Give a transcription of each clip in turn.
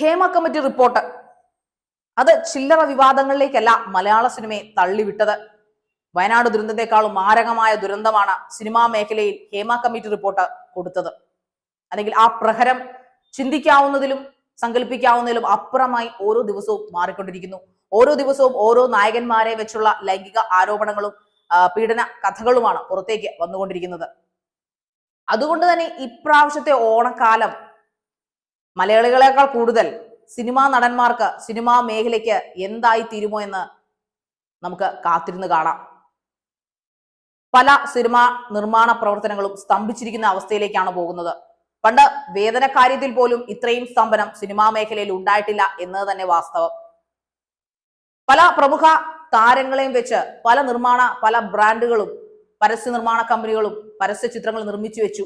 Hema committee report. അത് ചില്ലറ വിവാദങ്ങളിലേക്കല്ല മലയാള സിനിമയെ തള്ളിവിട്ടത്. വയനാട് ദുരന്തത്തെക്കാളും മാരകമായ ദുരന്തമാണ് സിനിമാ മേഖലയിൽ ഹേമ കമ്മിറ്റി റിപ്പോർട്ട് കൊടുത്തത്. അല്ലെങ്കിൽ ആ പ്രഹരം ചിന്തിക്കാവുന്നതിലും സങ്കല്പിക്കാവുന്നതിലും അപ്പുറമായി ഓരോ ദിവസവും മാറിക്കൊണ്ടിരിക്കുന്നു. ഓരോ ദിവസവും ഓരോ നായകന്മാരെ വെച്ചുള്ള ലൈംഗിക ആരോപണങ്ങളും പീഡന കഥകളുമാണ് പുറത്തേക്ക് വന്നുകൊണ്ടിരിക്കുന്നത്. അതുകൊണ്ട് തന്നെ ഇപ്രാവശ്യത്തെ ഓണക്കാലം മലയാളികളെക്കാൾ കൂടുതൽ സിനിമാ നടന്മാർക്ക് സിനിമാ മേഖലയ്ക്ക് എന്തായി തീരുമോ എന്ന് നമുക്ക് കാത്തിരുന്ന് കാണാം. പല സിനിമാ നിർമ്മാണ പ്രവർത്തനങ്ങളും സ്തംഭിച്ചിരിക്കുന്ന അവസ്ഥയിലേക്കാണ് പോകുന്നത്. പണ്ട് വേതന കാര്യത്തിൽ പോലും ഇത്രയും സ്തംഭനം സിനിമാ മേഖലയിൽ ഉണ്ടായിട്ടില്ല എന്നത് തന്നെ വാസ്തവം. പല പ്രമുഖ താരങ്ങളെയും വെച്ച് പല നിർമ്മാണ പല ബ്രാൻഡുകളും പരസ്യ നിർമ്മാണ കമ്പനികളും പരസ്യ ചിത്രങ്ങൾ നിർമ്മിച്ചു വെച്ചു.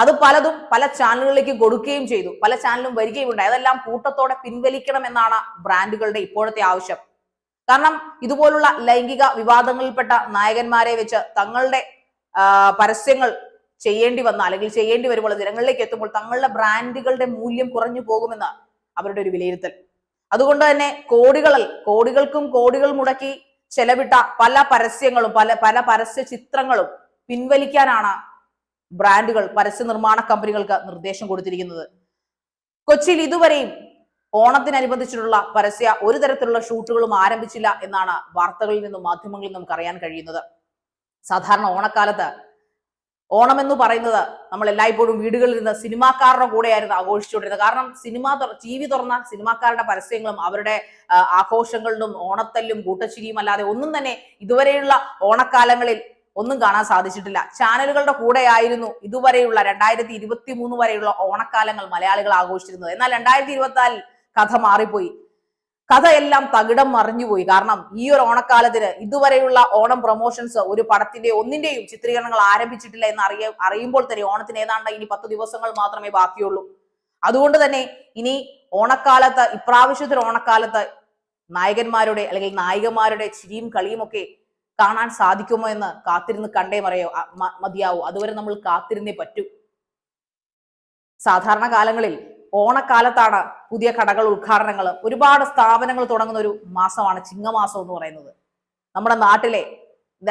അത് പലതും പല ചാനലുകളിലേക്ക് കൊടുക്കുകയും ചെയ്തു. പല ചാനലും വരികയും ഉണ്ടായി അതെല്ലാം കൂട്ടത്തോടെ പിൻവലിക്കണം എന്നാണ് ബ്രാൻഡുകളുടെ ഇപ്പോഴത്തെ ആവശ്യം. കാരണം ഇതുപോലുള്ള ലൈംഗിക വിവാദങ്ങളിൽപ്പെട്ട നായകന്മാരെ വെച്ച് തങ്ങളുടെ പരസ്യങ്ങൾ ചെയ്യേണ്ടി വന്ന അല്ലെങ്കിൽ ചെയ്യേണ്ടി വരുമ്പോൾ ജനങ്ങളിലേക്ക് എത്തുമ്പോൾ തങ്ങളുടെ ബ്രാൻഡുകളുടെ മൂല്യം കുറഞ്ഞു പോകുമെന്ന് അവരുടെ ഒരു വിലയിരുത്തൽ. അതുകൊണ്ട് തന്നെ കോടികളിൽ കോടികൾക്കും കോടികൾ മുടക്കി ചെലവിട്ട പല പരസ്യങ്ങളും പല പല പരസ്യ ചിത്രങ്ങളും പിൻവലിക്കാനാണ് ബ്രാൻഡുകൾ പരസ്യ നിർമ്മാണ കമ്പനികൾക്ക് നിർദ്ദേശം കൊടുത്തിരിക്കുന്നത്. കൊച്ചിയിൽ ഇതുവരെയും ഓണത്തിനനുബന്ധിച്ചിട്ടുള്ള പരസ്യ ഒരു തരത്തിലുള്ള ഷൂട്ടുകളും ആരംഭിച്ചില്ല എന്നാണ് വാർത്തകളിൽ നിന്നും മാധ്യമങ്ങളിൽ നിന്നും അറിയാൻ കഴിയുന്നത്. സാധാരണ ഓണക്കാലത്ത് ഓണം എന്ന് പറയുന്നത് നമ്മൾ എല്ലായ്പ്പോഴും വീടുകളിൽ നിന്ന് സിനിമാക്കാരുടെ കൂടെയായിരുന്നു ആഘോഷിച്ചുകൊണ്ടിരുന്നത്. കാരണം സിനിമ ടി വി തുറന്ന സിനിമാക്കാരുടെ പരസ്യങ്ങളും അവരുടെ ആഘോഷങ്ങളിലും ഓണത്തല്ലും കൂട്ടച്ചിരിയും അല്ലാതെ ഒന്നും തന്നെ ഇതുവരെയുള്ള ഓണക്കാലങ്ങളിൽ ഒന്നും കാണാൻ സാധിച്ചിട്ടില്ല. ചാനലുകളുടെ കൂടെയായിരുന്നു ഇതുവരെയുള്ള രണ്ടായിരത്തി ഇരുപത്തി മൂന്ന് വരെയുള്ള ഓണക്കാലങ്ങൾ മലയാളികൾ ആഘോഷിച്ചിരുന്നത്. എന്നാൽ രണ്ടായിരത്തി ഇരുപത്തിനാലിൽ കഥ മാറിപ്പോയി. കഥയെല്ലാം തകിടം മറിഞ്ഞുപോയി. കാരണം ഈ ഒരു ഓണക്കാലത്തിന് ഇതുവരെയുള്ള ഓണം പ്രൊമോഷൻസ് ഒരു പടത്തിന്റെ ഒന്നിന്റെയും ചിത്രീകരണങ്ങൾ ആരംഭിച്ചിട്ടില്ല എന്ന് അറിയ അറിയുമ്പോൾ തന്നെ ഓണത്തിന് ഏതാണ്ട് ഇനി പത്ത് ദിവസങ്ങൾ മാത്രമേ ബാക്കിയുള്ളൂ. അതുകൊണ്ട് തന്നെ ഇനി ഓണക്കാലത്ത് ഇപ്രാവശ്യത്തിൽ ഓണക്കാലത്ത് നായകന്മാരുടെ അല്ലെങ്കിൽ നായികമാരുടെ ചിരിയും കളിയും ഒക്കെ കാണാൻ സാധിക്കുമോ എന്ന് കാത്തിരുന്ന് കണ്ടേ മറിയോ? മതിയാവൂ. അതുവരെ നമ്മൾ കാത്തിരുന്നേ പറ്റൂ. സാധാരണ കാലങ്ങളിൽ ഓണക്കാലത്താണ് പുതിയ കടകൾ ഉദ്ഘാടനങ്ങൾ ഒരുപാട് സ്ഥാപനങ്ങൾ തുടങ്ങുന്ന ഒരു മാസമാണ് ചിങ്ങമാസം എന്ന് പറയുന്നത്. നമ്മുടെ നാട്ടിലെ ദ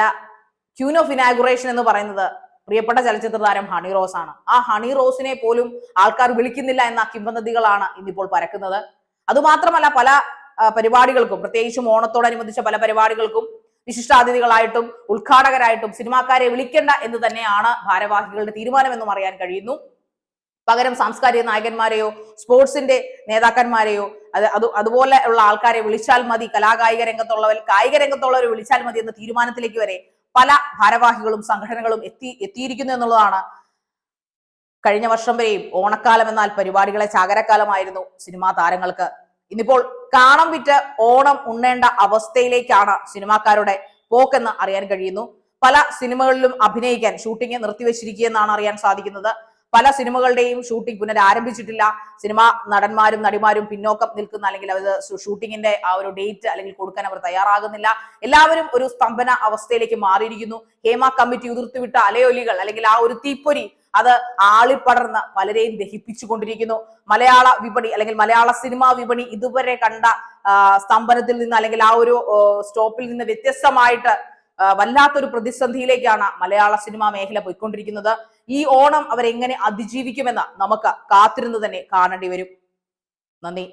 ക്യൂൻ ഓഫ് ഇനാഗുറേഷൻ എന്ന് പറയുന്നത് പ്രിയപ്പെട്ട ചലച്ചിത്ര താരം ഹണി റോസ് ആണ്. ആ ഹണി റോസിനെ പോലും ആൾക്കാർ വിളിക്കുന്നില്ല എന്ന കിംവദന്തികളാണ് ഇന്നിപ്പോൾ പരക്കുന്നത്. അതുമാത്രമല്ല പല പരിപാടികൾക്കും പ്രത്യേകിച്ചും ഓണത്തോടനുബന്ധിച്ച പല പരിപാടികൾക്കും വിശിഷ്ടാതിഥികളായിട്ടും ഉദ്ഘാടകരായിട്ടും സിനിമാക്കാരെ വിളിക്കേണ്ട എന്ന് തന്നെയാണ് ഭാരവാഹികളുടെ തീരുമാനമെന്നും അറിയാൻ കഴിയുന്നു. പകരം സാംസ്കാരിക നായകന്മാരെയോ സ്പോർട്സിന്റെ നേതാക്കന്മാരെയോ അത് അത് അതുപോലെ ഉള്ള ആൾക്കാരെ വിളിച്ചാൽ മതി കലാകായിക രംഗത്തുള്ളവർ കായിക രംഗത്തുള്ളവരെ വിളിച്ചാൽ മതി എന്ന തീരുമാനത്തിലേക്ക് വരെ പല ഭാരവാഹികളും സംഘടനകളും എത്തി എത്തിയിരിക്കുന്നു എന്നുള്ളതാണ്. കഴിഞ്ഞ വർഷം വരെയും ഓണക്കാലം എന്നാൽ പരിപാടികളെ ചാകരക്കാലമായിരുന്നു സിനിമാ താരങ്ങൾക്ക് ഇന്നിപ്പോൾ കാണം വിറ്റ് ഓണം ഉണ്ണേണ്ട അവസ്ഥയിലേക്കാണ് സിനിമാക്കാരുടെ പോക്കെന്ന് അറിയാൻ കഴിയുന്നു. പല സിനിമകളിലും അഭിനയിക്കാൻ ഷൂട്ടിംഗ് നിർത്തിവെച്ചിരിക്കുകയെന്നാണ് അറിയാൻ സാധിക്കുന്നത്. പല സിനിമകളുടെയും ഷൂട്ടിംഗ് പുനരാരംഭിച്ചിട്ടില്ല. സിനിമാ നടന്മാരും നടിമാരും പിന്നോക്കം നിൽക്കുന്ന അല്ലെങ്കിൽ അവർ ഷൂട്ടിങ്ങിന്റെ ആ ഒരു ഡേറ്റ് അല്ലെങ്കിൽ കൊടുക്കാൻ അവർ തയ്യാറാകുന്നില്ല. എല്ലാവരും ഒരു സ്തംഭന അവസ്ഥയിലേക്ക് മാറിയിരിക്കുന്നു. ഹേമ കമ്മിറ്റി ഉതിർത്തുവിട്ട അലയൊലികൾ അല്ലെങ്കിൽ ആ ഒരു തീപ്പൊരി അത് ആളിപ്പടർന്ന് പലരെയും ദഹിപ്പിച്ചു കൊണ്ടിരിക്കുന്നു മലയാള വിപണി അല്ലെങ്കിൽ മലയാള സിനിമാ വിപണി ഇതുവരെ കണ്ട സ്തംഭനത്തിൽ നിന്ന് അല്ലെങ്കിൽ ആ ഒരു സ്റ്റോപ്പിൽ നിന്ന് വ്യത്യസ്തമായിട്ട് വല്ലാത്തൊരു പ്രതിസന്ധിയിലേക്കാണ് മലയാള സിനിമാ മേഖല പോയിക്കൊണ്ടിരിക്കുന്നത്. ഈ ഓണം അവരെങ്ങനെ അതിജീവിക്കുമെന്ന് നമുക്ക് കാത്തിരുന്ന് തന്നെ കാണേണ്ടി വരും. നന്ദി.